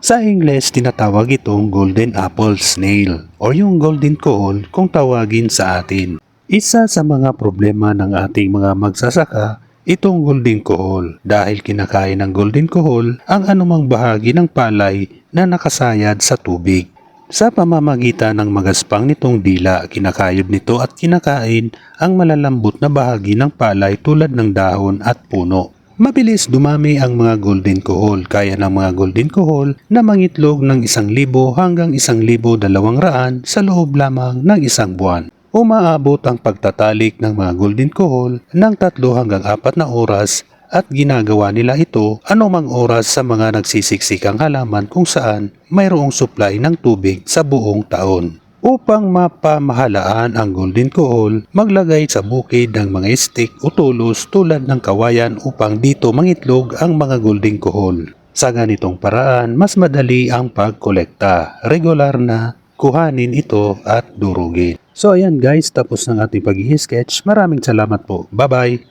Sa Ingles, tinatawag itong golden apple snail o yung golden coal kung tawagin sa atin. Isa sa mga problema ng ating mga magsasaka, itong golden coal dahil kinakain ng golden coal ang anumang bahagi ng palay na nakasayad sa tubig. Sa pamamagitan ng magaspang nitong dila, kinakayod nito at kinakain ang malalambot na bahagi ng palay tulad ng dahon at puno. Mabilis dumami ang mga golden cohol kaya ng mga golden cohol na mangitlog ng isang libo hanggang isang libo dalawang raan sa loob lamang ng isang buwan. Umaabot ang pagtatalik ng mga golden cohol ng tatlo hanggang apat na oras at ginagawa nila ito anumang oras sa mga nagsisiksikang halaman kung saan mayroong supply ng tubig sa buong taon. Upang mapamahalaan ang golden cohol, maglagay sa bukid ng mga stick o tulos tulad ng kawayan upang dito mangitlog ang mga golden cohol. Sa ganitong paraan, mas madali ang pagkolekta. Regular na kuhanin ito at durugin. So ayan guys, tapos ng ating pag sketch Maraming salamat po. Bye-bye!